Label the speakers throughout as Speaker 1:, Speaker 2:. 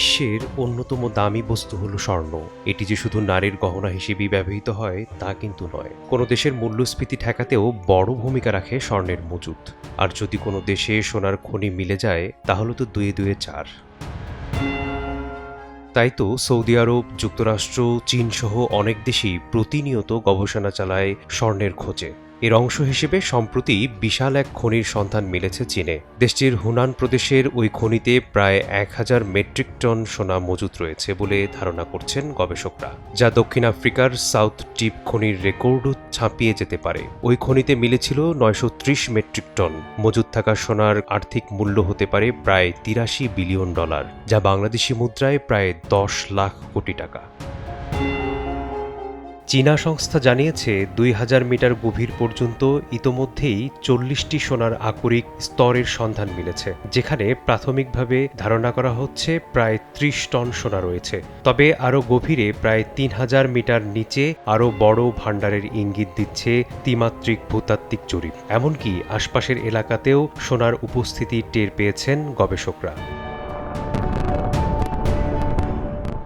Speaker 1: বিশ্বের অন্যতম দামি বস্তু হলো স্বর্ণ। এটি যে শুধু নারীর গহনা হিসেবেই ব্যবহৃত হয়, তা কিন্তু নয়। কোনো দেশের মূল্যস্ফীতি ঠেকাতেও বড় ভূমিকা রাখে স্বর্ণের মজুত আর যদি কোনো দেশে সোনার খনি মিলে যায়, তাহলে তো দুয়ে দুয়ে চার। তাই তো সৌদি আরব, যুক্তরাষ্ট্র চীন সহ অনেক দেশই প্রতিনিয়ত গবেষণা চালায় স্বর্ণের খোঁজে। এর অংশ হিসেবে সম্প্রতি বিশাল এক খনির সন্ধান মিলেছে চীনে। দেশটির হুনান প্রদেশের ওই খনিতে প্রায় এক হাজার মেট্রিক টন সোনা মজুত রয়েছে বলে ধারণা করছেন গবেষকরা। যা দক্ষিণ আফ্রিকার সাউথ টিপ খনির রেকর্ডও ছাপিয়ে যেতে পারে। ওই খনিতে মিলেছিল নয়শো ত্রিশ মেট্রিক টন। মজুত থাকা সোনার আর্থিক মূল্য হতে পারে প্রায় তিরাশি বিলিয়ন ডলার, যা বাংলাদেশি মুদ্রায় প্রায় দশ লাখ কোটি টাকা। চীনা সংস্থা জানিয়েছে, দুই হাজার মিটার গভীর পর্যন্ত ইতোমধ্যেই চল্লিশটি সোনার আকরিক স্তরের সন্ধান মিলেছে, যেখানে প্রাথমিকভাবে ধারণা করা হচ্ছে প্রায় ত্রিশ টন সোনা রয়েছে। তবে আরও গভীরে প্রায় তিন হাজার মিটার নিচে আরও বড় ভাণ্ডারের ইঙ্গিত দিচ্ছে ত্রিমাত্রিক ভূতাত্ত্বিক জরিপ। এমনকি আশপাশের এলাকাতেও সোনার উপস্থিতি টের পেয়েছেন গবেষকরা।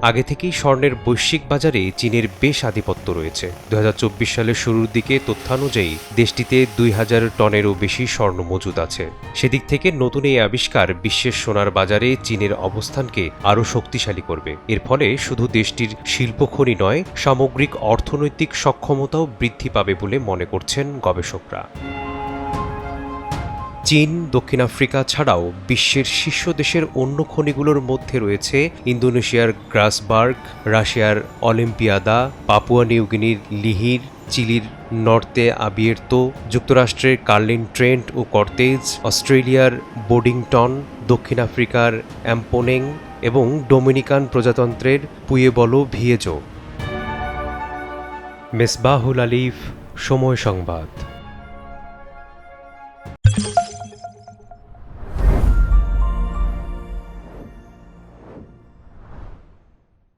Speaker 1: আগে থেকেই স্বর্ণের বৈশ্বিক বাজারে চীনের বেশ আধিপত্য রয়েছে। দু হাজার চব্বিশ সালের শুরুর দিকে তথ্যানুযায়ী দেশটিতে দুই হাজার টনেরও বেশি স্বর্ণ মজুদ আছে। সেদিক থেকে নতুন এই আবিষ্কার বিশ্বের সোনার বাজারে চীনের অবস্থানকে আরও শক্তিশালী করবে। এর ফলে শুধু দেশটির শিল্পখনি নয়, সামগ্রিক অর্থনৈতিক সক্ষমতাও বৃদ্ধি পাবে বলে মনে করছেন গবেষকরা। চীন, দক্ষিণ আফ্রিকা ছাড়াও বিশ্বের শীর্ষ দেশের অন্য খনিগুলোর মধ্যে রয়েছে ইন্দোনেশিয়ার গ্রাসবার্গ, রাশিয়ার অলিম্পিয়াদা, পাপুয়া নিউগিনির লিহির, চিলির নর্তে আবিয়ের্তো, যুক্তরাষ্ট্রের কার্লিন ট্রেন্ট ও কর্তেজ, অস্ট্রেলিয়ার বোডিংটন, দক্ষিণ আফ্রিকার অ্যাম্পোনেং এবং ডোমিনিকান প্রজাতন্ত্রের পুয়েবলো ভিয়েজো। মেসবাহুল আলিফ, সময় সংবাদ।